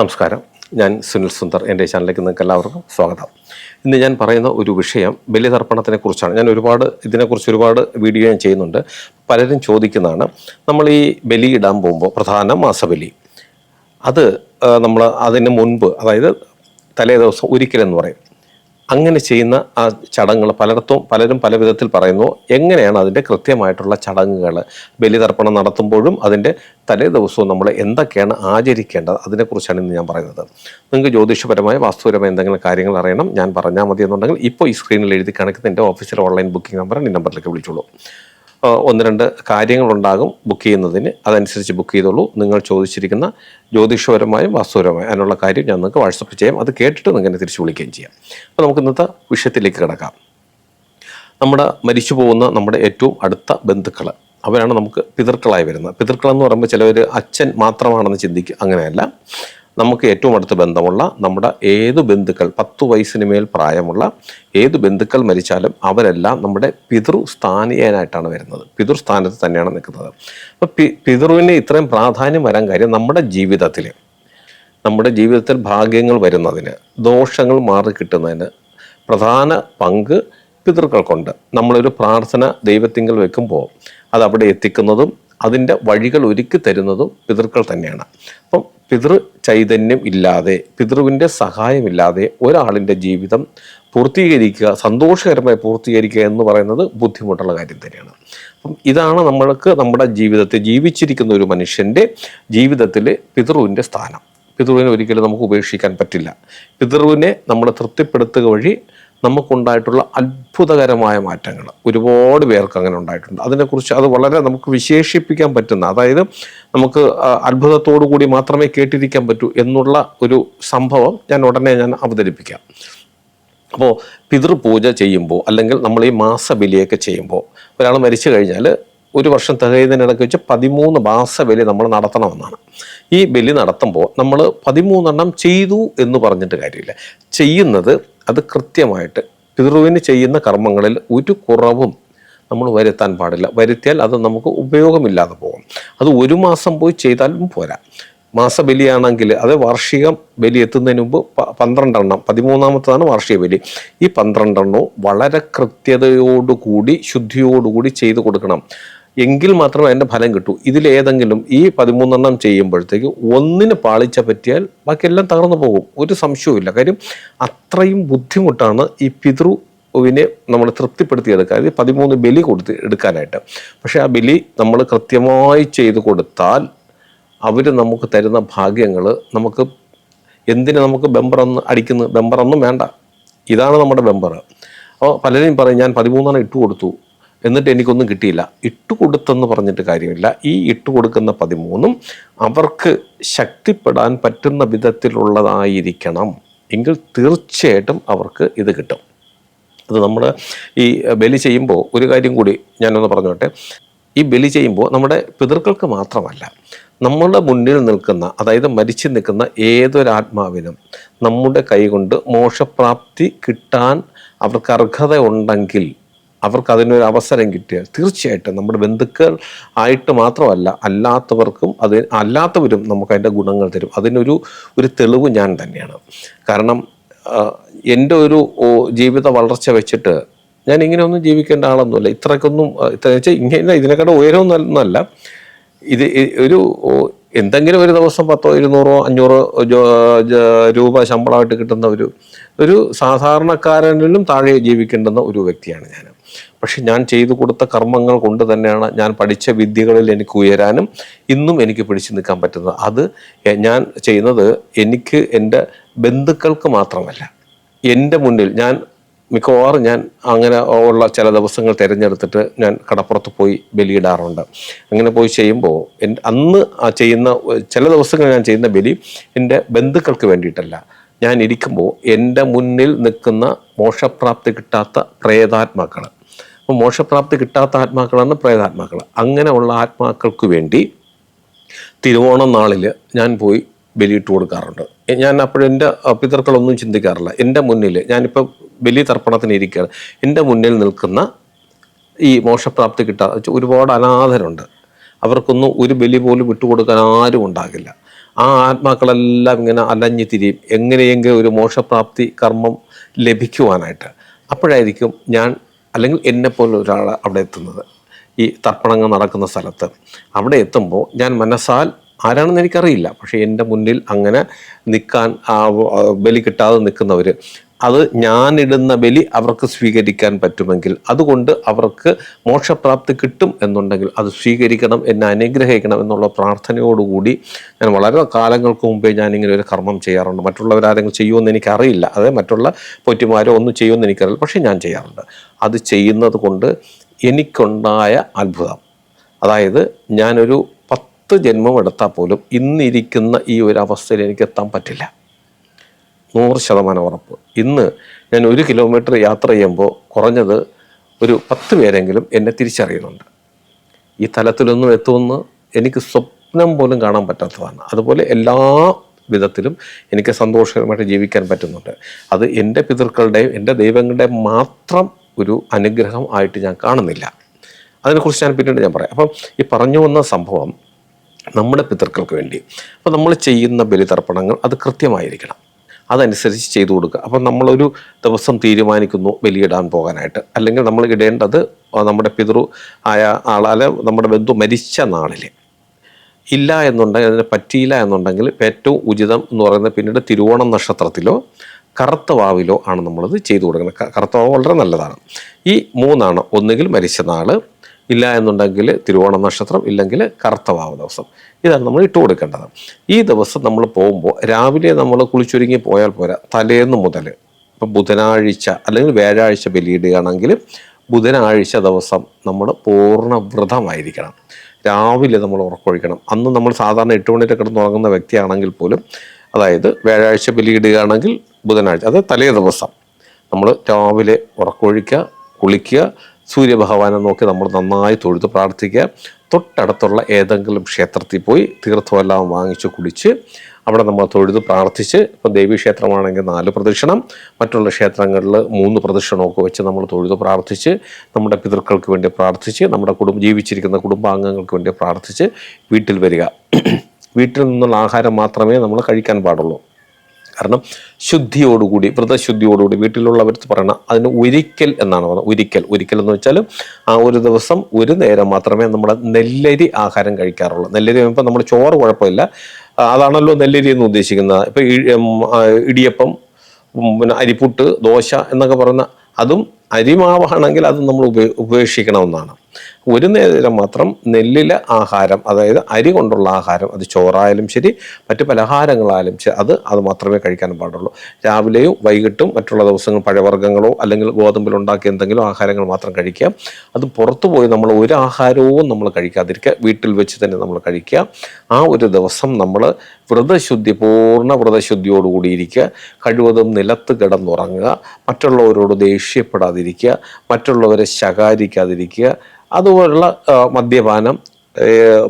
നമസ്കാരം. ഞാൻ സുനിൽ സുന്ദർ. എന്റെ ചാനലിലേക്ക് നിങ്ങൾക്ക് എല്ലാവർക്കും സ്വാഗതം. ഇന്ന് ഞാൻ പറയുന്ന ഒരു വിഷയം ബലിതർപ്പണത്തിനെ കുറിച്ചാണ്. ഞാൻ ഒരുപാട് ഇതിനെക്കുറിച്ച് ഒരുപാട് വീഡിയോ ഞാൻ ചെയ്യുന്നുണ്ട്. പലരും ചോദിക്കുന്നതാണ് നമ്മൾ ഈ ബലി ഇടാൻ പോകുമ്പോൾ പ്രധാന മാസബലി അത് നമ്മൾ അതിന് മുൻപ് അതായത് തലേ ദിവസം ഒരിക്കലെന്ന് പറയും. അങ്ങനെ ചെയ്യുന്ന ആ ചടങ്ങുകൾ പലയിടത്തും പലരും പല വിധത്തിൽ പറയുന്നു. എങ്ങനെയാണ് അതിന്റെ കൃത്യമായിട്ടുള്ള ചടങ്ങുകൾ? ബലിതർപ്പണം നടത്തുമ്പോഴും അതിന്റെ തലേ ദിവസവും നമ്മൾ എന്തൊക്കെയാണ് ആചരിക്കേണ്ടത്? അതിനെക്കുറിച്ചാണ് ഇന്ന് ഞാൻ പറയുന്നത്. നിങ്ങൾക്ക് ജ്യോതിഷപരമായ വാസ്തുപരമായ എന്തെങ്കിലും കാര്യങ്ങൾ അറിയണം ഞാൻ പറഞ്ഞാൽ മതി എന്നുണ്ടെങ്കിൽ ഇപ്പോൾ ഈ സ്ക്രീനിൽ എഴുതി കാണിക്കുന്ന എന്റെ ഓഫീസിലെ ഓൺലൈൻ ബുക്കിംഗ് നമ്പർ ഈ നമ്പറിലേക്ക് വിളിച്ചോളൂ. ഒന്ന് രണ്ട് കാര്യങ്ങളുണ്ടാകും ബുക്ക് ചെയ്യുന്നതിന്. അതനുസരിച്ച് ബുക്ക് ചെയ്തോളൂ. നിങ്ങൾ ചോദിച്ചിരിക്കുന്ന ജ്യോതിഷപരമായും വാസ്തുപരമായും അതിനുള്ള കാര്യം ഞാൻ നിങ്ങൾക്ക് വാട്സപ്പ് ചെയ്യാം. അത് കേട്ടിട്ട് നിങ്ങൾക്ക് തിരിച്ചു വിളിക്കുകയും ചെയ്യാം. അപ്പോൾ നമുക്ക് ഇന്നത്തെ വിഷയത്തിലേക്ക് കിടക്കാം. നമ്മുടെ മരിച്ചു പോകുന്ന നമ്മുടെ ഏറ്റവും അടുത്ത ബന്ധുക്കൾ അവരാണ് നമുക്ക് പിതൃക്കളായി വരുന്നത്. പിതൃക്കൾ എന്ന് പറയുമ്പോൾ ചിലവർ അച്ഛൻ മാത്രമാണെന്ന് ചിന്തിക്കുക അങ്ങനെയല്ല. നമുക്ക് ഏറ്റവും അടുത്ത ബന്ധമുള്ള നമ്മുടെ ഏത് ബന്ധുക്കൾ പത്ത് വയസ്സിന് മേൽ പ്രായമുള്ള ഏത് ബന്ധുക്കൾ മരിച്ചാലും അവരെല്ലാം നമ്മുടെ പിതൃ സ്ഥാനീയനായിട്ടാണ് വരുന്നത്. പിതൃ സ്ഥാനത്ത് തന്നെയാണ് നിൽക്കുന്നത്. അപ്പോൾ പി പിതൃവിന് ഇത്രയും പ്രാധാന്യം വരാൻ കാര്യം നമ്മുടെ ജീവിതത്തിൽ നമ്മുടെ ജീവിതത്തിൽ ഭാഗ്യങ്ങൾ വരുന്നതിന് ദോഷങ്ങൾ മാറി കിട്ടുന്നതിന് പ്രധാന പങ്ക് പിതൃക്കൾക്കുണ്ട്. നമ്മളൊരു പ്രാർത്ഥന ദൈവത്തിങ്കൽ വെക്കുമ്പോൾ അത് അവിടെ എത്തിക്കുന്നതും അതിന്റെ വഴികൾ ഒരുക്കി തരുന്നതും പിതൃക്കൾ തന്നെയാണ്. അപ്പം പിതൃ ചൈതന്യം ഇല്ലാതെ പിതൃവിന്റെ സഹായമില്ലാതെ ഒരാളിന്റെ ജീവിതം പൂർത്തീകരിക്കുക സന്തോഷകരമായി പൂർത്തീകരിക്കുക എന്ന് പറയുന്നത് ബുദ്ധിമുട്ടുള്ള കാര്യം തന്നെയാണ്. അപ്പം ഇതാണ് നമ്മൾക്ക് നമ്മുടെ ജീവിതത്തെ ജീവിച്ചിരിക്കുന്ന ഒരു മനുഷ്യന്റെ ജീവിതത്തിൽ പിതൃവിന്റെ സ്ഥാനം. പിതൃവിനെ ഒരിക്കലും നമുക്ക് ഉപേക്ഷിക്കാൻ പറ്റില്ല. പിതൃവിനെ നമ്മൾ തൃപ്തിപ്പെടുത്തുക വഴി നമുക്കുണ്ടായിട്ടുള്ള അത്ഭുതകരമായ മാറ്റങ്ങൾ. ഒരുപാട് പേർക്ക് അങ്ങനെ ഉണ്ടായിട്ടുണ്ട്. അതിനെക്കുറിച്ച് അത് വളരെ നമുക്ക് വിശേഷിപ്പിക്കാൻ പറ്റുന്ന അതായത് നമുക്ക് അത്ഭുതത്തോടു കൂടി മാത്രമേ കേട്ടിരിക്കാൻ പറ്റൂ എന്നുള്ള ഒരു സംഭവം ഞാൻ ഉടനെ ഞാൻ അവതരിപ്പിക്കാം. അപ്പോൾ പിതൃപൂജ ചെയ്യുമ്പോൾ അല്ലെങ്കിൽ നമ്മൾ ഈ മാസബലിയൊക്കെ ചെയ്യുമ്പോൾ ഒരാൾ മരിച്ചു കഴിഞ്ഞാൽ ഒരു വർഷം തികയുന്നതിനിടയ്ക്ക് വെച്ച് പതിമൂന്ന് മാസ ബലി നമ്മൾ നടത്തണമെന്നാണ്. ഈ ബലി നടത്തുമ്പോൾ നമ്മൾ പതിമൂന്നെണ്ണം ചെയ്തു എന്ന് പറഞ്ഞിട്ട് കാര്യമില്ല. ചെയ്യുന്നത് അത് കൃത്യമായിട്ട് പിതൃവിന് ചെയ്യുന്ന കർമ്മങ്ങളിൽ ഒരു കുറവും നമ്മൾ വരുത്താൻ പാടില്ല. വരുത്തിയാൽ അത് നമുക്ക് ഉപയോഗമില്ലാതെ പോകും. അത് ഒരു മാസം പോയി ചെയ്താലും പോരാ. മാസബലിയാണെങ്കിൽ അത് വാർഷികം ബലി എത്തുന്നതിന് മുമ്പ് പന്ത്രണ്ടെണ്ണം പതിമൂന്നാമത്തതാണ് വാർഷിക ബലി. ഈ പന്ത്രണ്ടെണ്ണവും വളരെ കൃത്യതയോടുകൂടി ശുദ്ധിയോടുകൂടി ചെയ്തു കൊടുക്കണം. എങ്കിൽ മാത്രമേ അതിന്റെ ഫലം കിട്ടൂ. ഇതിലേതെങ്കിലും ഈ പതിമൂന്നെണ്ണം ചെയ്യുമ്പോഴത്തേക്ക് ഒന്നിന് പാളിച്ച പറ്റിയാൽ ബാക്കിയെല്ലാം തകർന്നു പോകും. ഒരു സംശയവുമില്ല. കാര്യം അത്രയും ബുദ്ധിമുട്ടാണ് ഈ പിതൃ വിനെ നമ്മൾ തൃപ്തിപ്പെടുത്തിയെടുക്കാൻ അതായത് പതിമൂന്ന് ബലി കൊടുത്ത് എടുക്കാനായിട്ട്. പക്ഷേ ആ ബലി നമ്മൾ കൃത്യമായി ചെയ്തു കൊടുത്താൽ അവർ നമുക്ക് തരുന്ന ഭാഗ്യങ്ങൾ നമുക്ക് എന്തിനു നമുക്ക് ബെമ്പറൊന്ന് അടിക്കുന്നു? ബെമ്പറൊന്നും വേണ്ട. ഇതാണ് നമ്മുടെ ബെമ്പർ അപ്പോൾ പലരും പറയും ഞാൻ പതിമൂന്നെണ്ണം ഇട്ട് കൊടുത്തു. എന്നിട്ട് എനിക്കൊന്നും കിട്ടിയില്ല. ഇട്ട് കൊടുത്തെന്ന് പറഞ്ഞിട്ട് കാര്യമില്ല. ഈ ഇട്ട് കൊടുക്കുന്ന പതിമൂന്നും അവർക്ക് ശക്തിപ്പെടാൻ പറ്റുന്ന വിധത്തിലുള്ളതായിരിക്കണം. എങ്കിൽ തീർച്ചയായിട്ടും അവർക്ക് ഇത് കിട്ടും. അത് നമ്മൾ ഈ ബലി ചെയ്യുമ്പോൾ ഒരു കാര്യം കൂടി ഞാനൊന്ന് പറഞ്ഞോട്ടെ. ഈ ബലി ചെയ്യുമ്പോൾ നമ്മുടെ പിതൃക്കൾക്ക് മാത്രമല്ല നമ്മുടെ മുന്നിൽ നിൽക്കുന്ന അതായത് മരിച്ചു നിൽക്കുന്ന ഏതൊരാത്മാവിനും നമ്മുടെ കൈകൊണ്ട് മോക്ഷപ്രാപ്തി കിട്ടാൻ അവർക്ക് അർഹത ഉണ്ടെങ്കിൽ അവർക്ക് അതിനൊരു അവസരം കിട്ടിയാൽ തീർച്ചയായിട്ടും നമ്മുടെ ബന്ധുക്കൾ ആയിട്ട് മാത്രമല്ല അല്ലാത്തവർക്കും അത് അല്ലാത്തവരും നമുക്ക് അതിന്റെ ഗുണങ്ങൾ തരും. അതിനൊരു ഒരു തെളിവ് ഞാൻ തന്നെയാണ്. കാരണം എന്റെ ഒരു ജീവിത വളർച്ച വെച്ചിട്ട് ഞാൻ ഇങ്ങനെയൊന്നും ജീവിക്കേണ്ട ആളൊന്നുമല്ല. ഇത്രയ്ക്കൊന്നും ആഹ് ഇത്ര വെച്ചാൽ ഇങ്ങനെ ഇതിനെക്കാളും ഉയരമൊന്നല്ല ഇത് ഒരു എന്തെങ്കിലും ഒരു ദിവസം പത്തോ ഇരുന്നൂറോ അഞ്ഞൂറോ രൂപ ശമ്പളമായിട്ട് കിട്ടുന്ന ഒരു ഒരു സാധാരണക്കാരനിലും താഴെ ജീവിക്കേണ്ടുന്ന ഒരു വ്യക്തിയാണ് ഞാൻ പക്ഷെ ഞാൻ ചെയ്തു കൊടുത്ത കർമ്മങ്ങൾ കൊണ്ട് തന്നെയാണ് ഞാൻ പഠിച്ച വിദ്യകളിൽ എനിക്ക് ഉയരാനും ഇന്നും എനിക്ക് പിടിച്ചു നിൽക്കാൻ പറ്റുന്നത്. അത് ഞാൻ ചെയ്യുന്നത് എനിക്ക് എന്റെ ബന്ധുക്കൾക്ക് മാത്രമല്ല. എന്റെ മുന്നിൽ ഞാൻ മിക്കവാറും ഞാൻ അങ്ങനെ ഉള്ള ചില ദിവസങ്ങൾ തിരഞ്ഞെടുത്തിട്ട് ഞാൻ കടപ്പുറത്ത് പോയി ബലിയിടാറുണ്ട്. അങ്ങനെ പോയി ചെയ്യുമ്പോൾ അന്ന് ചെയ്യുന്ന ചില ദിവസങ്ങൾ ഞാൻ ചെയ്യുന്ന ബലി എന്റെ ബന്ധുക്കൾക്ക് വേണ്ടിയിട്ടല്ല. ഞാൻ ഇരിക്കുമ്പോൾ എന്റെ മുന്നിൽ നിൽക്കുന്ന മോശപ്രാപ്തി കിട്ടാത്ത പ്രേതാത്മാക്കൾ അപ്പോൾ മോക്ഷപ്രാപ്തി കിട്ടാത്ത ആത്മാക്കളാണ് പ്രേതാത്മാക്കൾ അങ്ങനെയുള്ള ആത്മാക്കൾക്ക് വേണ്ടി തിരുവോണം നാളിൽ ഞാൻ പോയി ബലിയിട്ട് കൊടുക്കാറുണ്ട്. ഞാൻ അപ്പോഴും എന്റെ പിതൃക്കളൊന്നും ചിന്തിക്കാറില്ല. എന്റെ മുന്നിൽ ഞാനിപ്പോൾ ബലി തർപ്പണത്തിന് ഇരിക്കുകയാണ്. എന്റെ മുന്നിൽ നിൽക്കുന്ന ഈ മോക്ഷപ്രാപ്തി കിട്ടാതെ ഒരുപാട് അനാഥരുണ്ട്. അവർക്കൊന്നും ഒരു ബലി പോലും വിട്ടുകൊടുക്കാൻ ആരും ഉണ്ടാകില്ല. ആ ആത്മാക്കളെല്ലാം ഇങ്ങനെ അലഞ്ഞു തിരിയും. എങ്ങനെയെങ്കിലും ഒരു മോക്ഷപ്രാപ്തി കർമ്മം ലഭിക്കുവാനായിട്ട്. അപ്പോഴായിരിക്കും ഞാൻ അല്ലെങ്കിൽ എന്നെപ്പോലെ ഒരാൾ അവിടെ എത്തുന്നത്. ഈ തർപ്പണങ്ങൾ നടക്കുന്ന സ്ഥലത്ത്. അവിടെ എത്തുമ്പോൾ ഞാൻ മനസ്സാൽ ആരാണെന്ന് എനിക്കറിയില്ല. പക്ഷേ എന്റെ മുന്നിൽ അങ്ങനെ നിൽക്കാൻ ബലി കിട്ടാതെ നിൽക്കുന്നവർ അത് ഞാനിടുന്ന ബലി അവർക്ക് സ്വീകരിക്കാൻ പറ്റുമെങ്കിൽ അതുകൊണ്ട് അവർക്ക് മോക്ഷപ്രാപ്തി കിട്ടും എന്നുണ്ടെങ്കിൽ അത് സ്വീകരിക്കണം എന്നെ അനുഗ്രഹിക്കണം എന്നുള്ള പ്രാർത്ഥനയോടുകൂടി ഞാൻ വളരെ കാലങ്ങൾക്ക് മുമ്പേ ഞാൻ ഇങ്ങനെ ഒരു കർമ്മം ചെയ്യാറുണ്ട്. മറ്റുള്ളവരാരെങ്കിലും ചെയ്യുമെന്ന് എനിക്കറിയില്ല. അത് മറ്റുള്ള പൊറ്റുമാരോ ഒന്നും ചെയ്യുമെന്ന് എനിക്കറിയില്ല. പക്ഷേ ഞാൻ ചെയ്യാറുണ്ട്. അത് ചെയ്യുന്നത് കൊണ്ട് എനിക്കുണ്ടായ അത്ഭുതം. അതായത് ഞാനൊരു പത്ത് ജന്മം എടുത്താൽ പോലും ഇന്നിരിക്കുന്ന ഈ ഒരു അവസ്ഥയിൽ എനിക്ക് എത്താൻ പറ്റില്ല. നൂറ് ശതമാനം ഉറപ്പ്. ഇന്ന് ഞാൻ ഒരു കിലോമീറ്റർ യാത്ര ചെയ്യുമ്പോൾ കുറഞ്ഞത് ഒരു പത്ത് പേരെങ്കിലും എന്നെ തിരിച്ചറിയുന്നുണ്ട്. ഈ തലത്തിലൊന്നും എത്തുമെന്ന് എനിക്ക് സ്വപ്നം പോലും കാണാൻ പറ്റാത്തതാണ്. അതുപോലെ എല്ലാ വിധത്തിലും എനിക്ക് സന്തോഷകരമായിട്ട് ജീവിക്കാൻ പറ്റുന്നുണ്ട്. അത് എന്റെ പിതൃക്കളുടെയും എന്റെ ദൈവങ്ങളുടെയും മാത്രം ഒരു അനുഗ്രഹം ആയിട്ട് ഞാൻ കാണുന്നില്ല. അതിനെക്കുറിച്ച് ഞാൻ പിന്നീട് ഞാൻ പറയാം. അപ്പം ഈ പറഞ്ഞു വന്ന സംഭവം നമ്മുടെ പിതൃക്കൾക്ക് വേണ്ടി. അപ്പോൾ നമ്മൾ ചെയ്യുന്ന ബലിതർപ്പണങ്ങൾ അത് കൃത്യമായിരിക്കണം. അതനുസരിച്ച് ചെയ്തു കൊടുക്കുക. അപ്പം നമ്മളൊരു ദിവസം തീരുമാനിക്കുന്നു ബലിയിടാൻ പോകാനായിട്ട്. അല്ലെങ്കിൽ നമ്മൾ ഇടേണ്ടത് നമ്മുടെ പിതൃ ആയ ആളാലെ നമ്മുടെ ബന്ധു മരിച്ച നാളിൽ ഇല്ല എന്നുണ്ടെങ്കിൽ അതിന് പറ്റിയില്ല എന്നുണ്ടെങ്കിൽ ഏറ്റവും ഉചിതം എന്ന് പറയുന്നത് പിന്നീട് തിരുവോണം നക്ഷത്രത്തിലോ കറുത്ത വാവിലോ ആണ് നമ്മളത് ചെയ്തു കൊടുക്കുന്നത്. കറുത്തവാവ് കറുത്ത വാവ് വളരെ നല്ലതാണ്. ഈ മൂന്നാണ് ഒന്നുകിൽ മരിച്ച നാൾ ഇല്ല എന്നുണ്ടെങ്കിൽ തിരുവോണ നക്ഷത്രം ഇല്ലെങ്കിൽ കറുത്തവാവ് ദിവസം. ഇതാണ് നമ്മൾ ഇട്ട് കൊടുക്കേണ്ടത്. ഈ ദിവസം നമ്മൾ പോകുമ്പോൾ രാവിലെ നമ്മൾ കുളിച്ചൊരുങ്ങി പോയാൽ പോരാ തലേന്ന് മുതൽ ഇപ്പം ബുധനാഴ്ച അല്ലെങ്കിൽ വ്യാഴാഴ്ച ബലിയിടുകയാണെങ്കിൽ ബുധനാഴ്ച ദിവസം നമ്മൾ പൂർണ വ്രതമായിരിക്കണം രാവിലെ നമ്മൾ ഉറക്കൊഴിക്കണം. അന്ന് നമ്മൾ സാധാരണ എട്ട് മണിയിട്ട് കിടന്ന് ഉറങ്ങുന്ന വ്യക്തിയാണെങ്കിൽ പോലും അതായത് വ്യാഴാഴ്ച ബലിയിടുകയാണെങ്കിൽ ബുധനാഴ്ച അത് തലേ ദിവസം നമ്മൾ രാവിലെ ഉറക്കൊഴിക്കുക കുളിക്കുക സൂര്യഭഗവാനെ നോക്കി നമ്മൾ നന്നായി തൊഴുത് പ്രാർത്ഥിക്കുക. തൊട്ടടുത്തുള്ള ഏതെങ്കിലും ക്ഷേത്രത്തിൽ പോയി തീർത്ഥമെല്ലാം വാങ്ങിച്ച് കുടിച്ച് അവിടെ നമ്മൾ തൊഴുത് പ്രാർത്ഥിച്ച് ഇപ്പം ദേവീക്ഷേത്രമാണെങ്കിൽ നാല് പ്രദക്ഷിണം മറ്റുള്ള ക്ഷേത്രങ്ങളിൽ മൂന്ന് പ്രദക്ഷിണമൊക്കെ വെച്ച് നമ്മൾ തൊഴുത് പ്രാർത്ഥിച്ച് നമ്മുടെ പിതൃക്കൾക്ക് വേണ്ടി പ്രാർത്ഥിച്ച് നമ്മുടെ കുടുംബം ജീവിച്ചിരിക്കുന്ന കുടുംബാംഗങ്ങൾക്ക് വേണ്ടി പ്രാർത്ഥിച്ച് വീട്ടിൽ വരിക. വീട്ടിൽ നിന്നുള്ള ആഹാരം മാത്രമേ നമ്മൾ കഴിക്കാൻ പാടുള്ളൂ. കാരണം ശുദ്ധിയോടുകൂടി വ്രതശുദ്ധിയോടുകൂടി വീട്ടിലുള്ളവർ പറയണ. അതിന് ഒരിക്കൽ എന്നാണ് പറയുന്നത് ഒരിക്കൽ ഒരിക്കൽ എന്ന് വെച്ചാൽ ആ ഒരു ദിവസം ഒരു നേരം മാത്രമേ നമ്മൾ നെല്ലരി ആഹാരം കഴിക്കാറുള്ളൂ. നെല്ലരി ഇപ്പോൾ നമ്മൾ ചോറ് കുഴപ്പമില്ല. അതാണല്ലോ നെല്ലരി എന്ന് ഉദ്ദേശിക്കുന്നത്. ഇപ്പം ഇടിയപ്പം പിന്നെ അരിപ്പുട്ട് ദോശ എന്നൊക്കെ പറയുന്ന അതും അരിമാവാണെങ്കിൽ അത് നമ്മൾ ഉപേ ഉപേക്ഷിക്കണമെന്നാണ്. ഒരു നേരം മാത്രം നെല്ലിലെ ആഹാരം അതായത് അരി കൊണ്ടുള്ള ആഹാരം അത് ചോറായാലും ശരി മറ്റ് പലഹാരങ്ങളായാലും ശരി അത് അത് മാത്രമേ കഴിക്കാൻ പാടുള്ളൂ. രാവിലെയും വൈകിട്ടും മറ്റുള്ള ദിവസങ്ങൾ പഴവർഗങ്ങളോ അല്ലെങ്കിൽ ഗോതമ്പിൽ ഉണ്ടാക്കിയ എന്തെങ്കിലും ആഹാരങ്ങൾ മാത്രം കഴിക്കുക. അത് പുറത്തു പോയി നമ്മൾ ഒരു ആഹാരവും നമ്മൾ കഴിക്കാതിരിക്കുക. വീട്ടിൽ വെച്ച് തന്നെ നമ്മൾ കഴിക്കുക. ആ ഒരു ദിവസം നമ്മൾ വ്രതശുദ്ധി പൂർണ വ്രതശുദ്ധിയോടുകൂടിയിരിക്കുക കഴിവതും നിലത്ത് കിടന്നുറങ്ങുക. മറ്റുള്ളവരോട് ദേഷ്യപ്പെടാതിരിക്കുക മറ്റുള്ളവരെ ശകാരിക്കാതിരിക്കുക അതുപോലുള്ള മദ്യപാനം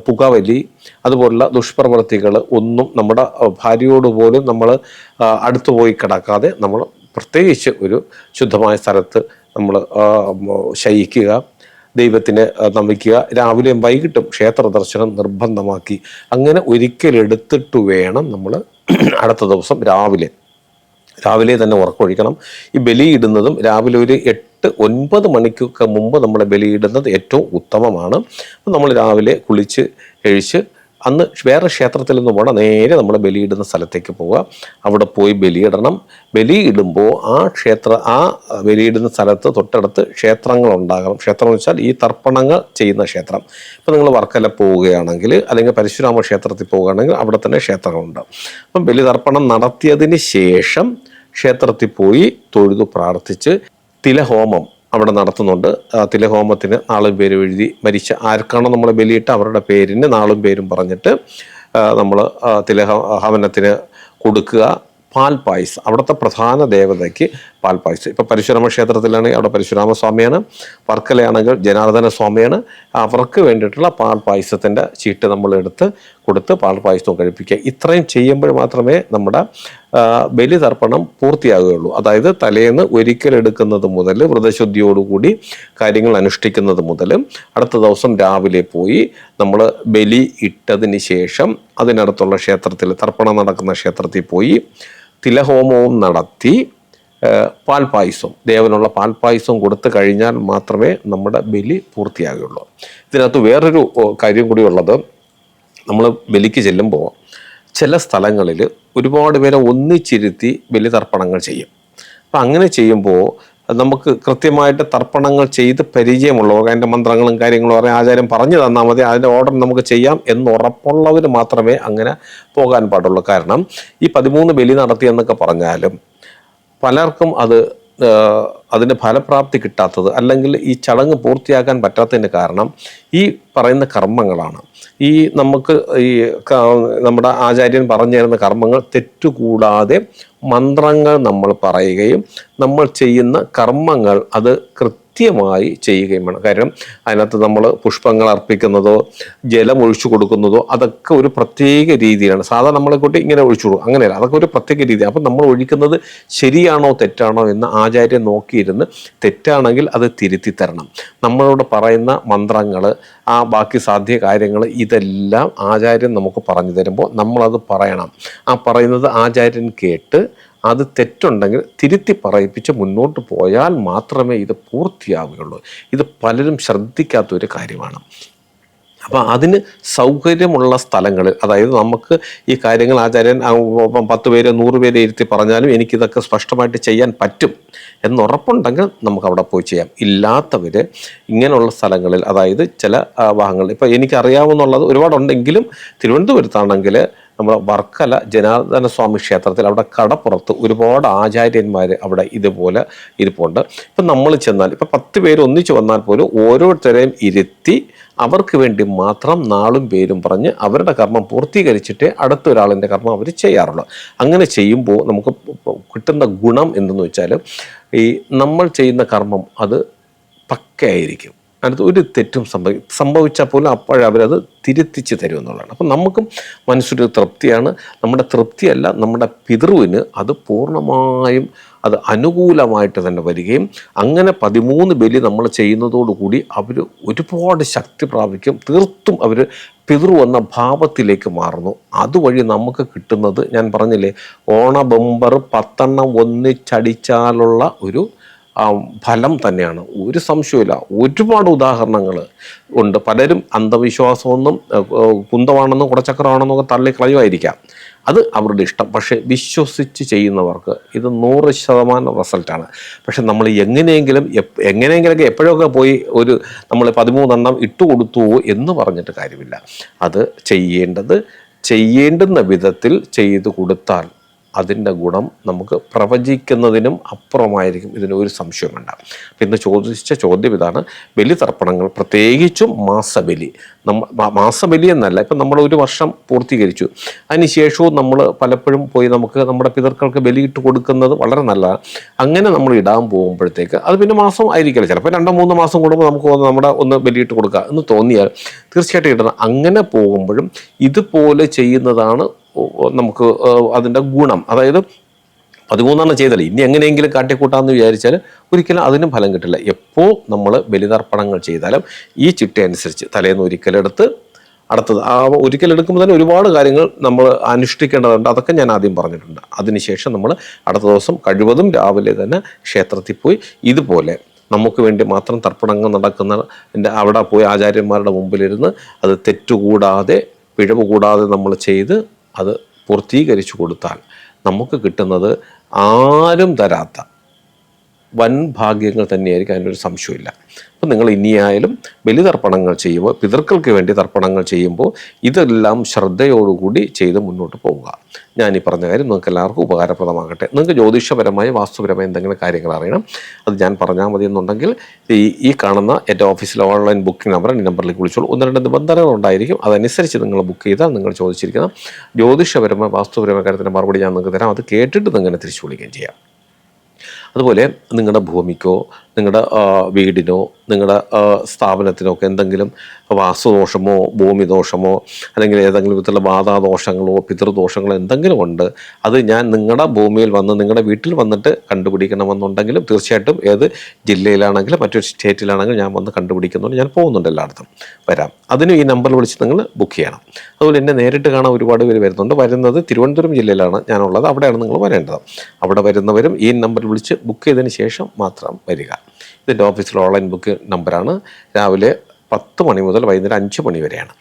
പുകവലി അതുപോലുള്ള ദുഷ്പ്രവൃത്തികൾ ഒന്നും നമ്മുടെ ഭാര്യയോട് പോലും നമ്മൾ അടുത്തു പോയി കിടക്കാതെ നമ്മൾ പ്രത്യേകിച്ച് ഒരു ശുദ്ധമായ സ്ഥലത്ത് നമ്മൾ ശയിക്കുക ദൈവത്തിനെ നമിക്കുക രാവിലെയും വൈകിട്ടും ക്ഷേത്ര ദർശനം നിർബന്ധമാക്കി അങ്ങനെ ഒരിക്കലെടുത്തിട്ട് വേണം നമ്മൾ അടുത്ത ദിവസം രാവിലെ രാവിലെ തന്നെ ഉറക്കൊഴിക്കണം. ഈ ബലിയിടുന്നതും രാവിലെ ഒരു എട്ട് ഒൻപത് മണിക്കൊക്കെ മുമ്പ് നമ്മൾ ബലിയിടുന്നത് ഏറ്റവും ഉത്തമമാണ്. നമ്മൾ രാവിലെ കുളിച്ച് കഴിച്ച് അന്ന് വേറെ ക്ഷേത്രത്തിൽ നിന്ന് പോകണം നേരെ നമ്മൾ ബലിയിടുന്ന സ്ഥലത്തേക്ക് പോവുക. അവിടെ പോയി ബലിയിടണം. ബലിയിടുമ്പോൾ ആ ക്ഷേത്ര ആ ബലിയിടുന്ന സ്ഥലത്ത് തൊട്ടടുത്ത് ക്ഷേത്രങ്ങൾ ഉണ്ടാകണം ക്ഷേത്രം എന്ന് വെച്ചാൽ ഈ തർപ്പണങ്ങൾ ചെയ്യുന്ന ക്ഷേത്രം. ഇപ്പം നിങ്ങൾ വർക്കല പോവുകയാണെങ്കിൽ അല്ലെങ്കിൽ പരശുരാമ ക്ഷേത്രത്തിൽ പോവുകയാണെങ്കിൽ അവിടെ തന്നെ ക്ഷേത്രങ്ങളുണ്ട്. അപ്പം ബലിതർപ്പണം നടത്തിയതിന് ശേഷം ക്ഷേത്രത്തിൽ പോയി തൊഴുതു പ്രാർത്ഥിച്ച് തിലഹോമം അവിടെ നടത്തുന്നുണ്ട്. തിലഹോമത്തിന് നാളും പേരും എഴുതി മരിച്ച ആർക്കാണോ നമ്മൾ ബലിയിട്ട് അവരുടെ പേരിന് നാളും പേരും പറഞ്ഞിട്ട് നമ്മൾ തിലഹ ഹവനത്തിന് കൊടുക്കുക. പാൽ പായസം അവിടുത്തെ പ്രധാന ദേവതയ്ക്ക് പാൽ പായസം ഇപ്പം പരശുരാമ ക്ഷേത്രത്തിലാണെങ്കിൽ അവിടെ പരശുരാമ സ്വാമിയാണ് വർക്കലയാണെങ്കിൽ ജനാർദ്ദന സ്വാമിയാണ് അവർക്ക് വേണ്ടിയിട്ടുള്ള പാൽ പായസത്തിന്റെ ചീട്ട് നമ്മൾ എടുത്ത് കൊടുത്ത് പാൽപ്പായസവും കഴിപ്പിക്കുക. ഇത്രയും ചെയ്യുമ്പോൾ മാത്രമേ നമ്മുടെ ബലി തർപ്പണം പൂർത്തിയാകുകയുള്ളൂ. അതായത് തലേന്ന് ഒരിക്കൽ ഒരിക്കലെടുക്കുന്നത് മുതൽ വ്രതശുദ്ധിയോടുകൂടി കാര്യങ്ങൾ അനുഷ്ഠിക്കുന്നത് മുതൽ അടുത്ത ദിവസം രാവിലെ പോയി നമ്മൾ ബലി ഇട്ടതിന് ശേഷം അതിനടുത്തുള്ള ക്ഷേത്രത്തിൽ തർപ്പണം നടക്കുന്ന ക്ഷേത്രത്തിൽ പോയി തിലഹോമവും നടത്തി ഏഹ് പാൽപ്പായസം ദേവനുള്ള പാൽപ്പായസം കൊടുത്തു കഴിഞ്ഞാൽ മാത്രമേ നമ്മുടെ ബലി പൂർത്തിയാകുകയുള്ളൂ. ഇതിനകത്ത് വേറൊരു കാര്യം കൂടി ഉള്ളത് നമ്മൾ ബലിക്ക് ചെല്ലുമ്പോൾ ചില സ്ഥലങ്ങളിൽ ഒരുപാട് പേരെ ഒന്നിച്ചിരുത്തി ബലി തർപ്പണങ്ങൾ ചെയ്യും. അപ്പം അങ്ങനെ ചെയ്യുമ്പോൾ നമുക്ക് കൃത്യമായിട്ട് തർപ്പണങ്ങൾ ചെയ്ത് പരിചയമുള്ളവർ അതിന്റെ മന്ത്രങ്ങളും കാര്യങ്ങളും പറയാൻ ആചാര്യം പറഞ്ഞു തന്നാൽ മതി അതിന്റെ ഓർഡർ നമുക്ക് ചെയ്യാം എന്ന് ഉറപ്പുള്ളവർ മാത്രമേ അങ്ങനെ പോകാൻ പാടുള്ളൂ. കാരണം ഈ പതിമൂന്ന് ബലി നടത്തി എന്നൊക്കെ പറഞ്ഞാലും പലർക്കും അത് അതിന്റെ ഫലപ്രാപ്തി കിട്ടാത്തത് അല്ലെങ്കിൽ ഈ ചടങ്ങ് പൂർത്തിയാക്കാൻ പറ്റാത്തതിന്റെ കാരണം ഈ പറയുന്ന കർമ്മങ്ങളാണ്. ഈ നമുക്ക് ഈ നമ്മുടെ ആചാര്യൻ പറഞ്ഞു തരുന്ന കർമ്മങ്ങൾ തെറ്റുകൂടാതെ മന്ത്രങ്ങൾ നമ്മൾ പറയുകയും നമ്മൾ ചെയ്യുന്ന കർമ്മങ്ങൾ അത് കൃത്യമായി ചെയ്യുകയും വേണം. കാരണം അതിനകത്ത് നമ്മൾ പുഷ്പങ്ങൾ അർപ്പിക്കുന്നതോ ജലം ഒഴിച്ചു കൊടുക്കുന്നതോ അതൊക്കെ ഒരു പ്രത്യേക രീതിയിലാണ്. സാധാരണ നമ്മളെ കൂട്ടി ഇങ്ങനെ ഒഴിച്ചു കൊടുക്കും. അങ്ങനെയല്ല അതൊക്കെ ഒരു പ്രത്യേക രീതി അപ്പം നമ്മൾ ഒഴിക്കുന്നത് ശരിയാണോ തെറ്റാണോ എന്ന് ആചാര്യം നോക്കിയിരുന്ന് തെറ്റാണെങ്കിൽ അത് തിരുത്തി തരണം. നമ്മളോട് പറയുന്ന മന്ത്രങ്ങൾ ആ ബാക്കി സാധ്യ കാര്യങ്ങൾ ഇതെല്ലാം ആചാര്യൻ നമുക്ക് പറഞ്ഞു തരുമ്പോൾ നമ്മളത് പറയണം. ആ പറയുന്നത് ആചാര്യൻ കേട്ട് അത് തെറ്റുണ്ടെങ്കിൽ തിരുത്തി പറയിപ്പിച്ച് മുന്നോട്ട് പോയാൽ മാത്രമേ ഇത് പൂർത്തിയാവുകയുള്ളൂ. ഇത് പലരും ശ്രദ്ധിക്കാത്ത ഒരു കാര്യമാണ്. അപ്പോൾ അതിന് സൗകര്യമുള്ള സ്ഥലങ്ങളിൽ അതായത് നമുക്ക് ഈ കാര്യങ്ങൾ ആചാര്യൻ പത്ത് പേര് നൂറ് പേര് ഇരുത്തി പറഞ്ഞാലും എനിക്കിതൊക്കെ സ്പഷ്ടമായിട്ട് ചെയ്യാൻ പറ്റും എന്നുറപ്പുണ്ടെങ്കിൽ നമുക്ക് അവിടെ പോയി ചെയ്യാം. ഇല്ലാത്തവർ ഇങ്ങനെയുള്ള സ്ഥലങ്ങളിൽ അതായത് ചില ഭാഗങ്ങളിൽ ഇപ്പം എനിക്കറിയാവുന്നുള്ളത് ഒരുപാടുണ്ടെങ്കിലും തിരുവനന്തപുരത്താണെങ്കിൽ നമ്മുടെ വർക്കല ജനാർദ്ദന സ്വാമി ക്ഷേത്രത്തിൽ അവിടെ കടപ്പുറത്ത് ഒരുപാട് ആചാര്യന്മാർ അവിടെ ഇതുപോലെ ഇരിപ്പുണ്ട്. ഇപ്പം നമ്മൾ ചെന്നാൽ ഇപ്പം പത്ത് പേര് ഒന്നിച്ചു വന്നാൽ പോലും ഓരോരുത്തരെയും ഇരുത്തി അവർക്ക് വേണ്ടി മാത്രം നാളും പേരും പറഞ്ഞ് അവരുടെ കർമ്മം പൂർത്തീകരിച്ചിട്ട് അടുത്ത ഒരാളിന്റെ കർമ്മം അവർ ചെയ്യാറുള്ളൂ. അങ്ങനെ ചെയ്യുമ്പോൾ നമുക്ക് കിട്ടുന്ന ഗുണം എന്തെന്ന് വെച്ചാൽ ഈ നമ്മൾ ചെയ്യുന്ന കർമ്മം അത് പക്കയായിരിക്കും. അതിനകത്ത് ഒരു തെറ്റും സംഭവി സംഭവിച്ചാൽ പോലും അപ്പോഴവരത് തിരുത്തിച്ച് തരും എന്നുള്ളതാണ്. അപ്പം നമുക്കും മനസ്സൊരു തൃപ്തിയാണ്. നമ്മുടെ തൃപ്തിയല്ല നമ്മുടെ പിതൃവിന് അത് പൂർണമായും അത് അനുകൂലമായിട്ട് തന്നെ വരികയും അങ്ങനെ പതിമൂന്ന് ബലി നമ്മൾ ചെയ്യുന്നതോടുകൂടി അവർ ഒരുപാട് ശക്തി പ്രാപിക്കും. തീർത്തും അവർ പിതൃ എന്ന ഭാവത്തിലേക്ക് മാറുന്നു. അതുവഴി നമുക്ക് കിട്ടുന്നത് ഞാൻ പറഞ്ഞില്ലേ ഓണ ബമ്പർ പത്തെണ്ണം ഒന്നിച്ചടിച്ചാലുള്ള ഒരു ഫലം തന്നെയാണ്. ഒരു സംശയമില്ല ഒരുപാട് ഉദാഹരണങ്ങൾ ഉണ്ട്. പലരും അന്ധവിശ്വാസമൊന്നും കുന്തമാണെന്നോ കുടച്ചക്രമാണെന്നോ ഒക്കെ തള്ളിക്കളയുമായിരിക്കാം അത് അവരുടെ ഇഷ്ടം. പക്ഷേ വിശ്വസിച്ച് ചെയ്യുന്നവർക്ക് ഇത് നൂറ് ശതമാനം റിസൾട്ടാണ് പക്ഷെ നമ്മൾ എങ്ങനെയെങ്കിലും എങ്ങനെയെങ്കിലൊക്കെ എപ്പോഴൊക്കെ പോയി ഒരു നമ്മൾ പതിമൂന്നെണ്ണം ഇട്ടുകൊടുത്തു എന്ന് പറഞ്ഞിട്ട് കാര്യമില്ല. അത് ചെയ്യേണ്ടത് ചെയ്യേണ്ടുന്ന വിധത്തിൽ ചെയ്തു കൊടുത്താൽ അതിന്റെ ഗുണം നമുക്ക് പ്രവചിക്കുന്നതിനും അപ്പുറമായിരിക്കും. ഇതിന് ഒരു സംശയം വേണ്ട അപ്പം ഇന്ന് ചോദിച്ച ചോദ്യം ഇതാണ്. ബലി തർപ്പണങ്ങൾ പ്രത്യേകിച്ചും മാസബലി. നമ്മ മാസബലി എന്നല്ല ഇപ്പം നമ്മൾ ഒരു വർഷം പൂർത്തീകരിച്ചു. അതിനുശേഷവും നമ്മൾ പലപ്പോഴും പോയി നമുക്ക് നമ്മുടെ പിതൃക്കൾക്ക് ബലിയിട്ട് കൊടുക്കുന്നത് വളരെ നല്ലതാണ്. അങ്ങനെ നമ്മൾ ഇടാൻ പോകുമ്പോഴത്തേക്ക് അത് പിന്നെ മാസം ആയിരിക്കില്ല. ചിലപ്പോൾ രണ്ടോ മൂന്നോ മാസം കൂടുമ്പോൾ നമുക്ക് നമ്മുടെ ഒന്ന് ബലിയിട്ട് കൊടുക്കുക എന്ന് തോന്നിയാൽ തീർച്ചയായിട്ടും ഇടണം. അങ്ങനെ പോകുമ്പോഴും ഇതുപോലെ ചെയ്യുന്നതാണ് നമുക്ക് അതിന്റെ ഗുണം. അതായത് പതിമൂന്നെണ്ണം ചെയ്തല്ലേ ഇനി എങ്ങനെയെങ്കിലും കാട്ടിക്കൂട്ടാമെന്ന് വിചാരിച്ചാൽ ഒരിക്കലും അതിനും ഫലം കിട്ടില്ല. എപ്പോൾ നമ്മൾ ബലിതർപ്പണങ്ങൾ ചെയ്താലും ഈ ചിട്ട അനുസരിച്ച് തലേന്ന് ഒരിക്കലെടുത്ത് അടുത്തത് ആ ഒരിക്കലെടുക്കുമ്പോൾ തന്നെ ഒരുപാട് കാര്യങ്ങൾ നമ്മൾ അനുഷ്ഠിക്കേണ്ടതുണ്ട്. അതൊക്കെ ഞാൻ ആദ്യം പറഞ്ഞിട്ടുണ്ട്. അതിനുശേഷം നമ്മൾ അടുത്ത ദിവസം കഴിവതും രാവിലെ തന്നെ ക്ഷേത്രത്തിൽ പോയി ഇതുപോലെ നമുക്ക് വേണ്ടി മാത്രം തർപ്പണങ്ങൾ നടക്കുന്ന അവിടെ പോയി ആചാര്യന്മാരുടെ മുമ്പിലിരുന്ന് അത് തെറ്റുകൂടാതെ പിഴവ് കൂടാതെ നമ്മൾ ചെയ്ത് അത് പൂർത്തീകരിച്ചു കൊടുത്താൽ നമുക്ക് കിട്ടുന്നത് ആരും തരാത്ത വൻ ഭാഗ്യങ്ങൾ തന്നെയായിരിക്കും അതിനൊരു സംശയമില്ല അപ്പം നിങ്ങൾ ഇനിയായാലും ബലിതർപ്പണങ്ങൾ ചെയ്യുമ്പോൾ പിതൃക്കൾക്ക് വേണ്ടി തർപ്പണങ്ങൾ ചെയ്യുമ്പോൾ ഇതെല്ലാം ശ്രദ്ധയോടുകൂടി ചെയ്ത് മുന്നോട്ട് പോവുക. ഞാൻ ഈ പറഞ്ഞ കാര്യം നിങ്ങൾക്ക് എല്ലാവർക്കും ഉപകാരപ്രദമാകട്ടെ. നിങ്ങൾക്ക് ജ്യോതിഷപരമായ വാസ്തുപരമായ എന്തെങ്കിലും കാര്യങ്ങൾ അറിയണം അത് ഞാൻ പറഞ്ഞാൽ മതി എന്നുണ്ടെങ്കിൽ ഈ ഈ കാണുന്ന എന്റെ ഓഫീസിലെ ഓൺലൈൻ ബുക്കിംഗ് നമ്പർ ഈ നമ്പറിലേക്ക് വിളിച്ചോളൂ. ഒന്ന് രണ്ട് നിബന്ധനകൾ ഉണ്ടായിരിക്കും. അതനുസരിച്ച് നിങ്ങൾ ബുക്ക് ചെയ്താൽ നിങ്ങൾ ചോദിച്ചിരിക്കുന്ന ജ്യോതിഷപരമായ വാസ്തുപരമായ കാര്യത്തിന്റെ മറുപടി ഞാൻ നിങ്ങൾക്ക് തരാം. അത് കേട്ടിട്ട് നിങ്ങൾ തിരിച്ചു വിളിക്കുകയും ചെയ്യാം. അതുപോലെ നിങ്ങളുടെ ഭൂമിക്കോ നിങ്ങളുടെ വീടിനോ നിങ്ങളുടെ സ്ഥാപനത്തിനോ ഒക്കെ എന്തെങ്കിലും വാസ്തുദോഷമോ ഭൂമിദോഷമോ അല്ലെങ്കിൽ ഏതെങ്കിലും വിധത്തിലുള്ള ബാധാദോഷങ്ങളോ പിതൃദോഷങ്ങളോ എന്തെങ്കിലും ഉണ്ട് അത് ഞാൻ നിങ്ങളുടെ ഭൂമിയിൽ വന്ന് നിങ്ങളുടെ വീട്ടിൽ വന്നിട്ട് കണ്ടുപിടിക്കണമെന്നുണ്ടെങ്കിലും തീർച്ചയായിട്ടും ഏത് ജില്ലയിലാണെങ്കിലും മറ്റൊരു സ്റ്റേറ്റിലാണെങ്കിലും ഞാൻ വന്ന് കണ്ടുപിടിക്കുന്നുണ്ട് ഞാൻ പോകുന്നുണ്ട് എല്ലായിടത്തും. വരാം. അതിന് ഈ നമ്പറിൽ വിളിച്ച് നിങ്ങൾ ബുക്ക് ചെയ്യണം. അതുപോലെ എന്നെ നേരിട്ട് കാണാൻ ഒരുപാട് പേര് വരുന്നുണ്ട്. വരുന്നത് തിരുവനന്തപുരം ജില്ലയിലാണ് ഞാനുള്ളത്. അവിടെയാണ് നിങ്ങൾ വരേണ്ടത്. അവിടെ വരുന്നവരും ഈ നമ്പറിൽ വിളിച്ച് ബുക്ക് ചെയ്തതിന് ശേഷം മാത്രം വരിക. ഇതിന്റെ ഓഫീസിൽ ഓൺലൈൻ ബുക്ക് നമ്പറാണ് രാവിലെ പത്ത് മണി മുതൽ വൈകുന്നേരം അഞ്ച് മണി വരെയാണ്.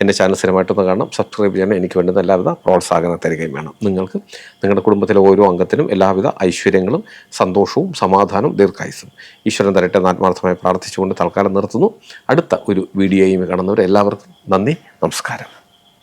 എന്റെ ചാനൽ സ്ഥിരമായിട്ടൊന്ന് കാണണം. സബ്സ്ക്രൈബ് ചെയ്യണം എനിക്ക് വേണ്ടുന്ന എല്ലാവിധ പ്രോത്സാഹനം തരികയും വേണം. നിങ്ങൾക്ക് നിങ്ങളുടെ കുടുംബത്തിലെ ഓരോ അംഗത്തിനും എല്ലാവിധ ഐശ്വര്യങ്ങളും സന്തോഷവും സമാധാനവും ദീർഘായുസും ഈശ്വരൻ തരട്ടെ ആത്മാർത്ഥമായി പ്രാർത്ഥിച്ചുകൊണ്ട് തൽക്കാലം നിർത്തുന്നു. അടുത്ത ഒരു വീഡിയോയും കാണുന്നവർ എല്ലാവർക്കും നന്ദി നമസ്കാരം.